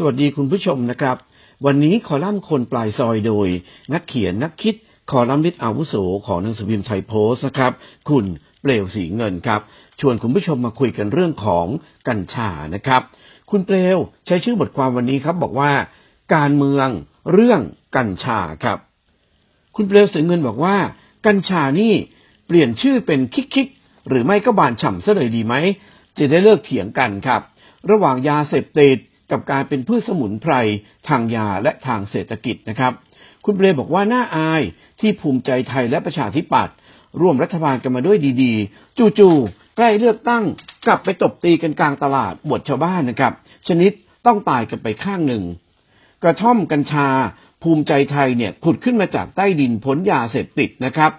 สวัสดีคุณผู้ชมนะครับ วันนี้คอลัมน์คนปลายซอยโดย นักเขียนนักคิดคอลัมนิสต์อาวุโสของหนังสือพิมพ์ไทยโพสต์นะครับ คุณเปลวสีเงินครับ ชวนคุณผู้ชมมาคุยกันเรื่องของกัญชานะครับ คุณเปลวใช้ชื่อบทความวันนี้ครับ บอกว่า การเมืองเรื่องกัญชาครับ คุณเปลวสีเงินบอกว่า กัญชานี่เปลี่ยนชื่อเป็นคิกคิกหรือไม่ก็บานฉ่ำซะเลยดีไหมจะได้เลิกเถียงกันครับ ระหว่างยาเสพติด กับการเป็นพืชสมุนไพรทางยาและทางเศรษฐกิจนะครับ คุณเปรมบอกว่าน่าอายที่ภูมิใจไทยและประชาธิปัตย์ร่วมรัฐบาลกันมาด้วยดีๆ จู่ๆใกล้เลือกตั้งกลับไปตบตีกันกลางตลาดบวชชาวบ้านนะครับ ชนิดต้องตายกันไปข้างหนึ่ง กระท่อมกัญชา ภูมิใจไทยเนี่ยผุดขึ้นมาจากใต้ดินพ้นยาเสพติดนะครับ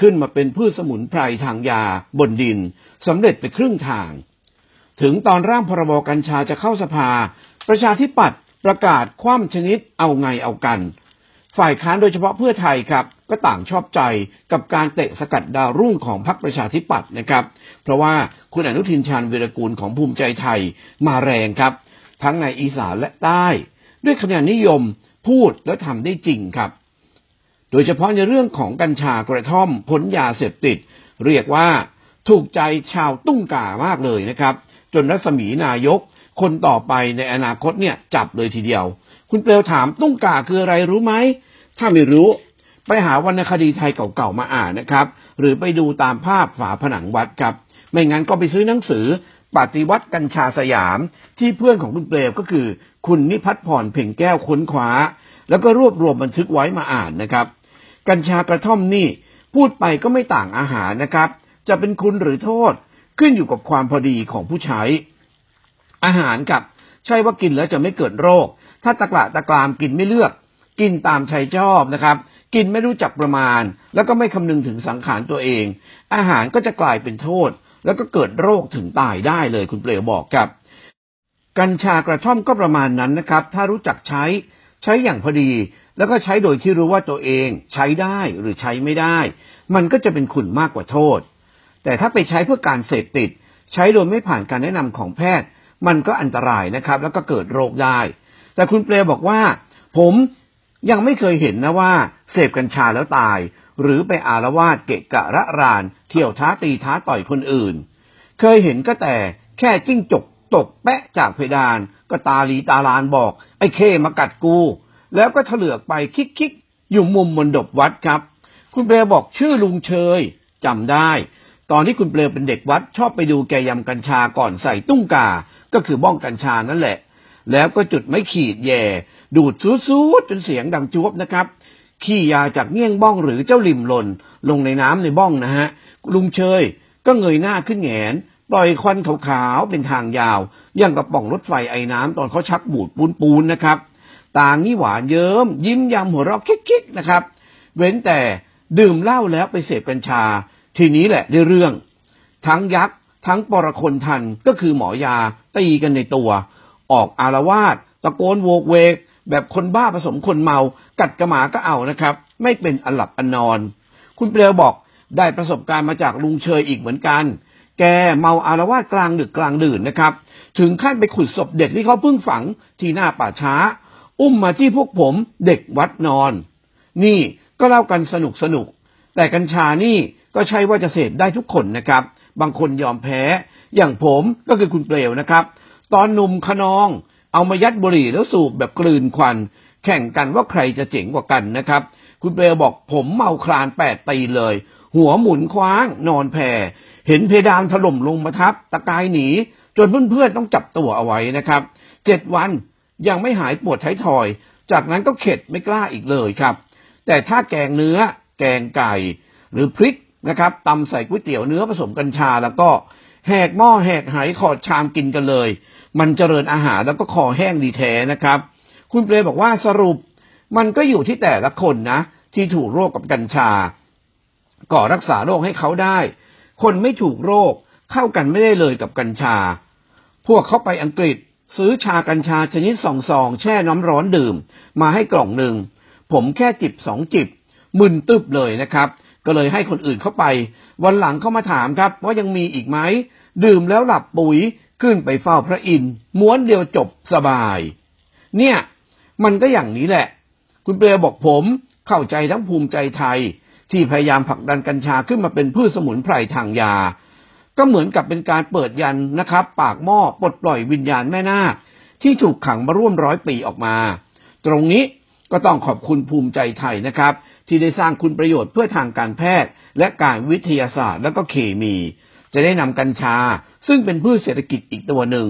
ขึ้นมาเป็นพืชสมุนไพรทางยาบนดินสำเร็จไปครึ่งทาง ถึงตอนร่างพรบกัญชาจะเข้าสภา ประชาธิปัตย์ประกาศคว่ำชนิดเอาไงเอากัน ฝ่ายค้านโดยเฉพาะเพื่อไทยครับ ก็ต่างชอบใจกับการเตะสกัดดาวรุ่งของพรรคประชาธิปัตย์นะครับ เพราะว่าคุณอนุทินชาญวีรกูลของภูมิใจไทยมาแรงครับ ทั้งในอีสานและใต้ ด้วยคะแนนนิยมพูดและทำได้จริงครับ โดยเฉพาะในเรื่องของกัญชากระท่อมพ้นยาเสพติด เรียกว่าถูกใจชาวตุ้งกามากเลยนะครับ จนรัศมีนายก คนต่อไปในอนาคตเนี่ยจับเลยทีเดียว คุณเปลวถามตุ้งกาคืออะไรรู้ไหม ถ้าไม่รู้ ไปหาวรรณคดีไทยเก่าๆมาอ่านนะครับ หรือไปดูตามภาพฝาผนังวัดครับ ไม่งั้นก็ไปซื้อหนังสือปฏิวัติกัญชาสยามที่เพื่อนของคุณเปลวก็คือ คุณนิพัฒน์พรเพ่งแก้วค้นคว้า แล้วก็รวบรวมบันทึกไว้มาอ่านนะครับ กัญชากระท่อมนี่พูดไปก็ไม่ต่างอาหารนะครับ จะเป็นคุณหรือโทษขึ้นอยู่กับความพอดีของผู้ใช้ อาหารกับ ใช่ว่ากินแล้วจะไม่เกิดโรค ถ้าตะกละตะกรามกินไม่เลือก กินตามใจชอบนะครับ กินไม่รู้จักประมาณ แล้วก็ไม่คำนึงถึงสังขารตัวเอง อาหารก็จะกลายเป็นโทษ แล้วก็เกิดโรคถึงตายได้เลยคุณเปลวบอกครับ กัญชากระท่อมก็ประมาณนั้นนะครับ ถ้ารู้จักใช้ใช้อย่างพอดีแล้วก็ใช้โดยที่รู้ว่าตัวเองใช้ได้หรือใช้ไม่ได้ มันก็จะเป็นคุณมากกว่าโทษ แต่ถ้าไปใช้เพื่อการเสพติด ใช้โดยไม่ผ่านการแนะนำของแพทย์ มันก็อันตรายนะครับ แล้วก็เกิดโรคได้ แต่คุณเปลบอกว่า ผมยังไม่เคยเห็นนะว่า เสพกัญชาแล้วตาย หรือไปอารวาสเกะกะระราน เที่ยวท้าตีท้าต่อยคนอื่น เคยเห็นก็แต่แค่จิ้งจกตกแปะจากเพดาน ก็ตาลีตาลานบอก ไอ้เคมากัดกู แล้วก็เถลือกไปคิกคิกๆอยู่มุมมนดบวัดครับ คุณเปลบอกชื่อลุงเชยจำได้ ตอนที่คุณเปลเป็นเด็กวัดชอบไปดูแกยำกัญชาก่อนใส่ตุ้งกา ก็คือบ้องกัญชานั่นแหละ แล้วก็จุดไม่ขีดแย่ ดูดซูดๆจนเสียงดังจวบนะครับขี้ยาจากเงี้ยงบ้องหรือเจ้าลิมหล่นลงในน้ำในบ้องนะฮะลุงเชยก็เงยหน้าขึ้นแงนปล่อยควันขาวๆเป็นทางยาวย่างกับป่องรถไฟไอ้น้ำตอนเขาชักบูดปูนๆนะครับ ต่างนี่หวานเยิ้มยิ้มยำหัวเราะคิกๆนะครับ เว้นแต่ดื่มเหล้าแล้วไปเสพกัญชา ทีนี้แหละได้เรื่อง ทั้งยักษ์ทั้งปรคนทันก็คือหมอยา ตีกันในตัว ออกอารวาสตะโกนโวกเวก แบบคนบ้าผสมคนเมา กัดกระหมาก็เอานะครับ ไม่เป็นอันหลับอันนอน คุณเปลวบอกได้ประสบการณ์มาจากลุงเชยอีกเหมือนกัน แกเมาอารวาสกลางดึกกลางดื่นนะครับ ถึงขั้นไปขุดศพเด็กที่เขาเพิ่งฝังที่หน้าป่าช้า อุ้มมาที่พวกผมเด็กวัดนอน นี่ก็เล่ากันสนุกสนุก แต่กัญชานี่ก็ใช่ว่าจะเสพได้ทุกคนนะครับ บางคนยอมแพ้ อย่างผมก็คือคุณเปลวนะครับ ตอนหนุ่มขนอง เอามายัดบุหรี่แล้วสูบแบบกลืนควัน แข่งกันว่าใครจะเจ๋งกว่ากันนะครับ คุณเปลวบอกผมเมาคลานแปดตีเลย หัวหมุนคว้าง นอนแผ่เห็นเพดานถล่มลงมาทับ ตะกายหนี จนเพื่อนๆต้องจับตัวเอาไว้นะครับเจ็ดวันยังไม่หายปวดท้ายทอย จากนั้นก็เข็ดไม่กล้าอีกเลยครับ แต่ถ้าแกงเนื้อ แกงไก่ หรือพริกนะครับตำใส่ก๋วยเตี๋ยวเนื้อผสมกัญชาแล้วก็ แหกหม้อแหกไหขอดชามกินกันเลย มันเจริญอาหารแล้วก็คอแห้งดีแท้นะครับ คุณเปลบอกว่าสรุปมันก็อยู่ที่แต่ละคนนะ ที่ถูกโรคกับกัญชา ก่อรักษาโรคให้เขาได้ คนไม่ถูกโรคเข้ากันไม่ได้เลยกับกัญชา พวกเขาไปอังกฤษซื้อชากัญชาชนิดสองซองแช่น้ำร้อนดื่ม มาให้กล่องหนึ่ง ผมแค่จิบสองจิบมึนตึบเลยนะครับ ก็เลยให้คนอื่นเข้าไป วันหลังเขามาถามครับ ว่ายังมีอีกไหม ดื่มแล้วหลับปุ๋ยขึ้นไปเฝ้าพระอินทร์ม้วนเดียวจบสบาย เนี่ย มันก็อย่างนี้แหละ คุณเปลบอกผมเข้าใจทั้งภูมิใจไทย ที่พยายามผลักดันกัญชาขึ้นมาเป็นพืชสมุนไพรทางยา ก็เหมือนกับเป็นการเปิดยันนะครับ ปากหม้อปลดปล่อยวิญญาณแม่นาคที่ถูกขังมาร่วมร้อยปีออกมา ตรงนี้ก็ต้องขอบคุณภูมิใจไทยนะครับ ที่ได้สร้างคุณประโยชน์เพื่อทางการแพทย์ และการวิทยาศาสตร์และก็เคมี จะได้นำกัญชา ซึ่งเป็นพืชเศรษฐกิจอีกตัวหนึ่ง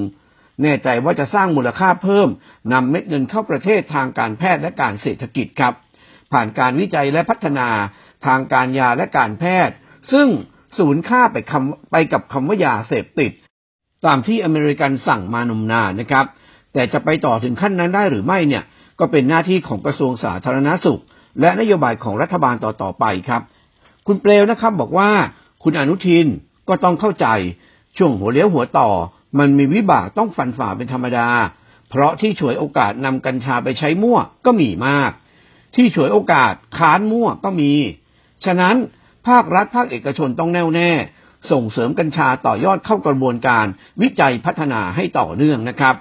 แน่ใจว่าจะสร้างมูลค่าเพิ่มนำเม็ดเงินเข้าประเทศทางการแพทย์และการเศรษฐกิจครับ ผ่านการวิจัยและพัฒนาทางการยาและการแพทย์ ซึ่งสูญค่าไปคำไปกับคำว่ายาเสพติด ตามที่อเมริกันสั่งมานมนานนะครับ แต่จะไปต่อถึงขั้นนั้นได้หรือไม่เนี่ย ก็เป็นหน้าที่ของกระทรวงสาธารณสุข และนโยบายของรัฐบาลต่อๆไปครับ คุณเปลวนะครับบอกว่าคุณอนุทินก็ต้องเข้าใจช่วงหัวเลี้ยวหัวต่อ มันมีวิบากต้องฟันฝ่าเป็นธรรมดา เพราะที่ฉวยโอกาสนำกัญชาไปใช้มั่วก็มีมาก ที่ฉวยโอกาสค้านมั่วก็มี ฉะนั้นภาครัฐภาคเอกชนต้องแน่วแน่ ส่งเสริมกัญชาต่อยอดเข้ากระบวนการวิจัยพัฒนาให้ต่อเนื่องนะครับ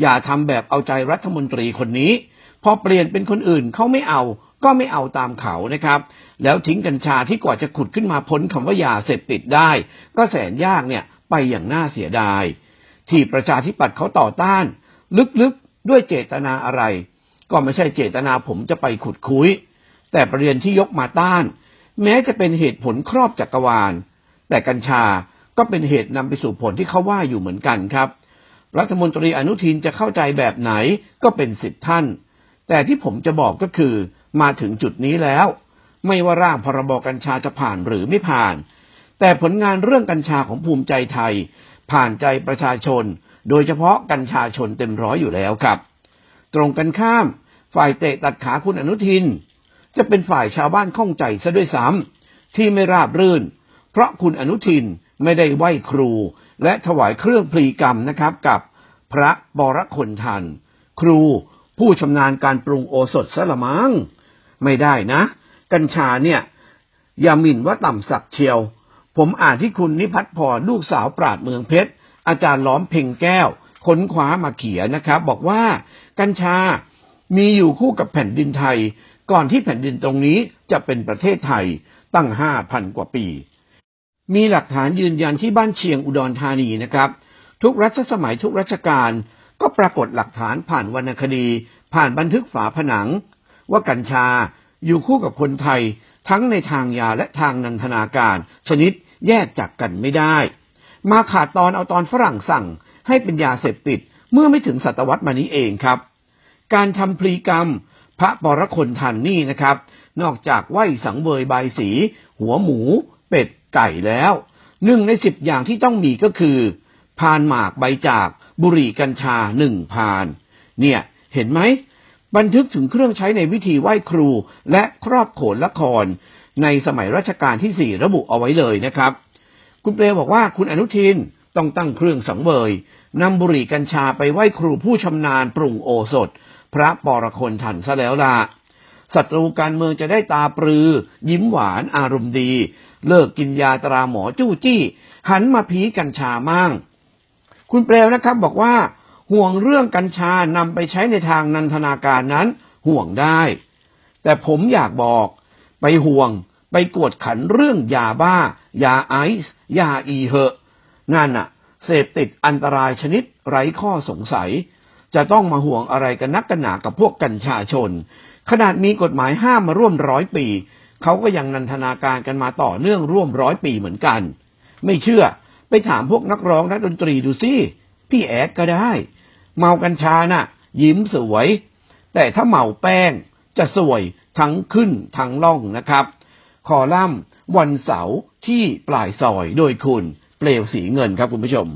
อย่าทำแบบเอาใจรัฐมนตรีคนนี้ พอเปลี่ยนเป็นคนอื่นเขาไม่เอา ก็ไม่เอาตามเขานะครับ แล้วทิ้งกัญชาที่กว่าจะขุดขึ้นมาพ้นคำว่ายาเสพติดได้ ก็แสนยากเนี่ยไปอย่างน่าเสียดาย ที่ประชาธิปัตย์เขาต่อต้าน ลึกๆด้วยเจตนาอะไร ก็ไม่ใช่เจตนาผมจะไปขุดคุย แต่ประเด็นที่ยกมาต้าน แม้จะเป็นเหตุผลครอบจักรวาล แต่กัญชาก็เป็นเหตุนำไปสู่ผลที่เขาว่าอยู่เหมือนกันครับรัฐมนตรีอนุทินจะเข้าใจแบบไหนก็เป็นสิทธิท่าน แต่ที่ผมจะบอกก็คือ มาถึงจุดนี้แล้ว ไม่ว่าร่างพรบกัญชาจะผ่านหรือไม่ผ่าน แต่ผลงานเรื่องกัญชาของภูมิใจไทย ผ่านใจประชาชน โดยเฉพาะกัญชาชนเต็มร้อยอยู่แล้วครับ ตรงกันข้าม ฝ่ายเตะตัดขาคุณอนุทิน จะเป็นฝ่ายชาวบ้านข้องใจซะด้วยซ้ำที่ไม่ราบรื่น เพราะคุณอนุทินไม่ได้ไหว้ครู และถวายเครื่องพลีกรรมนะครับกับพระบรคนทัน ครูผู้ชำนาญการปรุงโอสถสละมัง ไม่ได้นะ กัญชาเนี่ย อย่าหมิ่นว่าต่ำสักเชียว ผมอ่านที่คุณนิพัฒน์พรลูกสาวปราดเมืองเพชร อาจารย์ล้อมเพ่งแก้ว ค้นคว้ามาเขียนนะครับ บอกว่ากัญชามีอยู่คู่กับแผ่นดินไทย ก่อนที่แผ่นดินตรงนี้จะเป็นประเทศไทยตั้งห้าพันกว่าปี มีหลักฐานยืนยันที่บ้านเชียงอุดรธานีนะครับ ทุกรัชสมัยทุกรัชกาลก็ปรากฏหลักฐานผ่านวรรณคดี ผ่านบันทึกฝาผนัง ว่ากัญชาอยู่คู่กับคนไทย ทั้งในทางยาและทางนันทนาการ ชนิดแยกจากกันไม่ได้ มาขาดตอนเอาตอนฝรั่งสั่งให้เป็นยาเสพติดเมื่อไม่ถึงศตวรรษมานี้เองครับ การทำพลีกรรม พระปรคนทันนี่นะครับ นอกจากไหวสังเวยบายสี หัวหมู เป็ดไก่แล้วหนึ่งในสิบอย่างที่ต้องมีก็คือ พานหมากใบจากบุหรี่กัญชาหนึ่งพาน เนี่ย เห็นไหม บันทึกถึงเครื่องใช้ในวิธีไหว้ครูและครอบโขนละคร ในสมัยรัชกาลที่สี่ระบุเอาไว้เลยนะครับ คุณเปลบอกว่าคุณอนุทินต้องตั้งเครื่องสังเวยนำบุหรี่กัญชาไปไหว้ครูผู้ชำนาญปรุงโอสถ พระปรคนทันซะแล้วล่ะศัตรูการเมืองจะได้ตาปรือ ยิ้มหวานอารมณ์ดี เลิกกินยาตราหมอจู้จี้ หันมาพีกัญชามั่งคุณเปลวนะครับบอกว่า ห่วงเรื่องกัญชานำไปใช้ในทางนันทนาการนั้น ห่วงได้ แต่ผมอยากบอก ไปห่วง ไปกวดขันเรื่องยาบ้า ยาไอซ์ยาอีเหอะ นั่นน่ะ เสพติดอันตรายชนิดไร้ข้อสงสัย จะต้องมาห่วงอะไรกันนักกันหนากับพวกกัญชาชน ขนาดมีกฎหมายห้ามมาร่วมร้อยปี เขาก็ยังนันทนาการกันมาต่อเนื่องร่วมร้อยปีเหมือนกัน ไม่เชื่อไปถามพวกนักร้องนักดนตรีดูสิพี่แอดก็ได้ เมากัญชาน่ะ ยิ้มสวย แต่ถ้าเมาแป้งจะสวยทั้งขึ้นทั้งล่องนะครับ คอลัมน์วันเสาร์ที่ปลายซอยโดยคุณเปลวสีเงินครับคุณผู้ชม